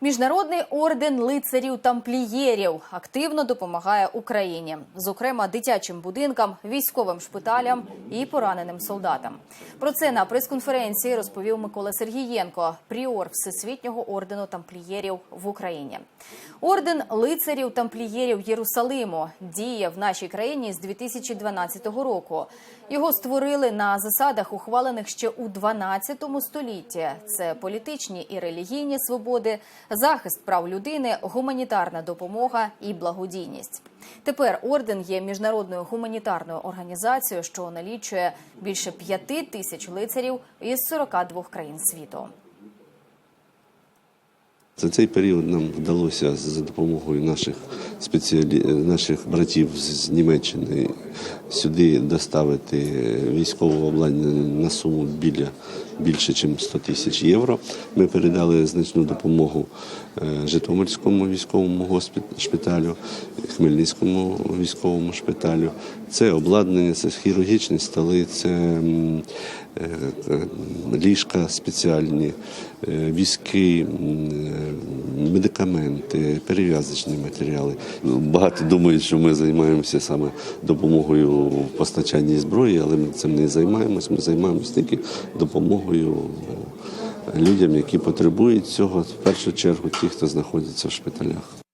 Міжнародний орден лицарів тамплієрів активно допомагає Україні, зокрема дитячим будинкам, військовим шпиталям і пораненим солдатам. Про це на прес-конференції розповів Микола Сергієнко, пріор Всесвітнього ордену тамплієрів в Україні. Орден лицарів тамплієрів Єрусалиму діє в нашій країні з 2012 року. Його створили на засадах, ухвалених ще у 12 столітті. Це політичні і релігійні свободи, захист прав людини, гуманітарна допомога і благодійність. Тепер орден є міжнародною гуманітарною організацією, що налічує більше п'яти тисяч лицарів із 42 країн світу. За цей період нам вдалося за допомогою наших спеціалі... наших братів з Німеччини сюди доставити військове обладнання на суму біля більше, ніж 100 тисяч євро. Ми передали значну допомогу е, Житомирському військовому шпиталю, Хмельницькому військовому шпиталю. Це обладнання, це хірургічні столи, це е, е, ліжка спеціальні, візки, медикаменти, перев'язочні матеріали. Багато думають, що ми займаємося саме допомогою в постачанні зброї, але ми цим не займаємось. Ми займаємося тільки допомогою людям, які потребують цього, в першу чергу ті, хто знаходиться в шпиталях.